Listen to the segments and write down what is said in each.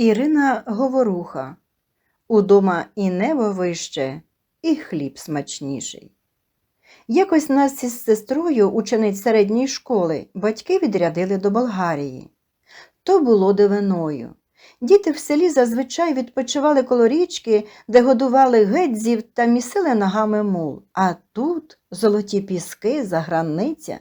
Ірина Говоруха. Удома і небо вище, і хліб смачніший. Якось нас із сестрою, учениць середньої школи, батьки відрядили до Болгарії. То було дивиною. Діти в селі зазвичай відпочивали коло річки, де годували гедзів та місили ногами мул. А тут золоті піски, заграниця.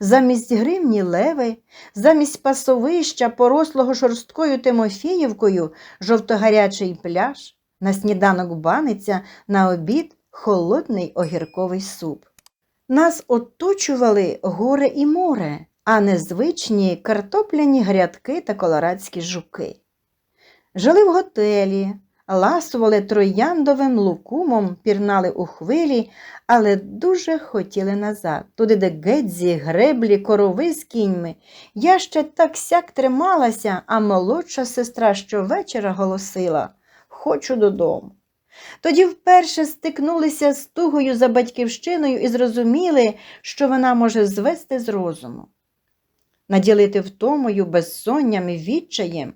Замість гривні леви, замість пасовища, порослого шорсткою Тимофіївкою, жовтогарячий пляж, на сніданок баниця, на обід холодний огірковий суп. Нас оточували горе і море, а не звичні картопляні грядки та колорадські жуки. Жили в готелі, ласували трояндовим лукумом, пірнали у хвилі, але дуже хотіли назад, туди, де гедзі, греблі, корови з кіньми. Я ще так сяк трималася, а молодша сестра щовечора голосила Хочу додому. Тоді вперше стикнулися з тугою за батьківщиною і зрозуміли, що вона може звести з розуму. Наділити втомою, безсонням і відчаєм.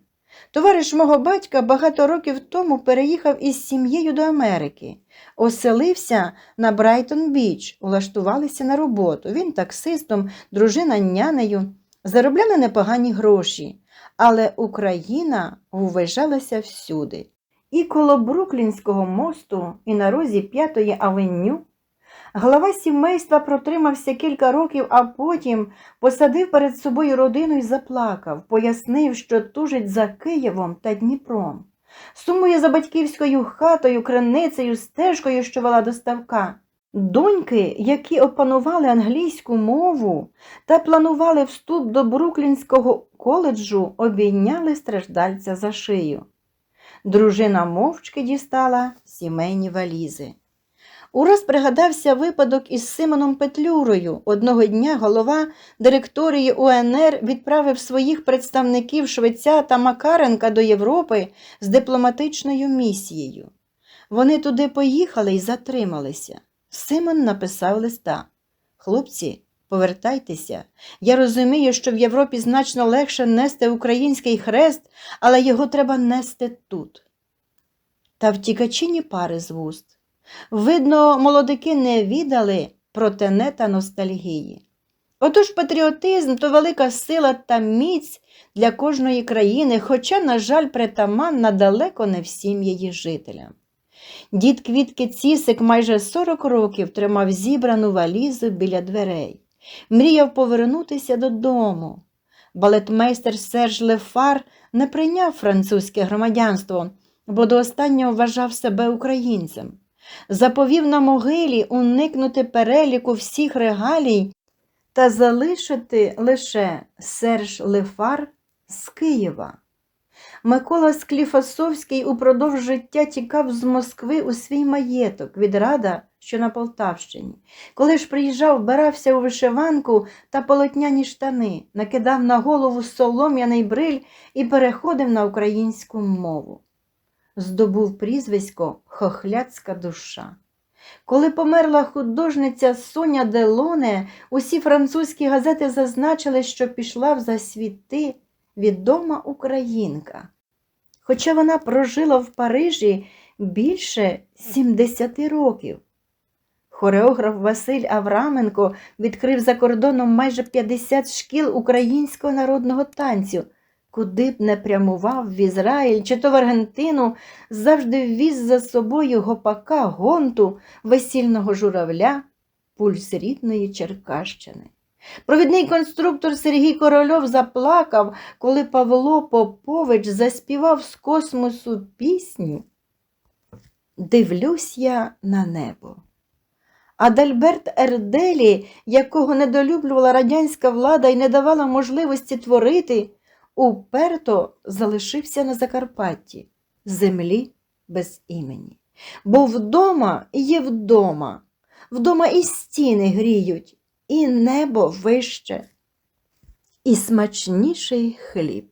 Товариш мого батька багато років тому переїхав із сім'єю до Америки, оселився на Брайтон Біч, улаштувалися на роботу. Він таксистом, дружина нянею, заробляли непогані гроші, але Україна вважалася всюди. І коло Бруклінського мосту, і на розі П'ятої авеню. Глава сімейства протримався кілька років, а потім посадив перед собою родину і заплакав, пояснив, що тужить за Києвом та Дніпром. Сумує за батьківською хатою, криницею, стежкою, що вела до ставка. Доньки, які опанували англійську мову та планували вступ до Бруклінського коледжу, обійняли страждальця за шию. Дружина мовчки дістала сімейні валізи. Ураз пригадався випадок із Симоном Петлюрою. Одного дня голова директорії УНР відправив своїх представників Швеця та Макаренка до Європи з дипломатичною місією. Вони туди поїхали і затрималися. Симон написав листа. Хлопці, повертайтеся. Я розумію, що в Європі значно легше нести український хрест, але його треба нести тут. Та втікачі ні пари з вуст. Видно, молодики не відали про тене та ностальгії. Отож патріотизм то велика сила та міць для кожної країни, хоча, на жаль, притаманна далеко не всім її жителям. Дід Квітки Цісик майже 40 років тримав зібрану валізу біля дверей, мріяв повернутися додому. Балетмейстер Серж Лефар не прийняв французьке громадянство, бо до останнього вважав себе українцем заповів на могилі уникнути переліку всіх регалій та залишити лише Серж Лефар з Києва. Микола Скліфасовський упродовж життя тікав з Москви у свій маєток від рада, що на Полтавщині. Коли ж приїжджав, вбирався у вишиванку та полотняні штани, накидав на голову солом'яний бриль і переходив на українську мову здобув прізвисько Хохляцька душа. Коли померла художниця Соня Делоне, усі французькі газети зазначили, що пішла в засвіти відома українка. Хоча вона прожила в Парижі більше 70 років. Хореограф Василь Авраменко відкрив за кордоном майже 50 шкіл українського народного танцю. Куди б не прямував в Ізраїль чи то в Аргентину, завжди ввіз за собою гопака, гонту, весільного журавля, пульс рідної Черкащини. Провідний конструктор Сергій Корольов заплакав, коли Павло Попович заспівав з космосу пісню Дивлюсь я на небо. Адальберт Ерделі, якого недолюблювала радянська влада і не давала можливості творити, уперто залишився на Закарпатті, землі без імені. Бо вдома є вдома, вдома і стіни гріють, і небо вище, і смачніший хліб.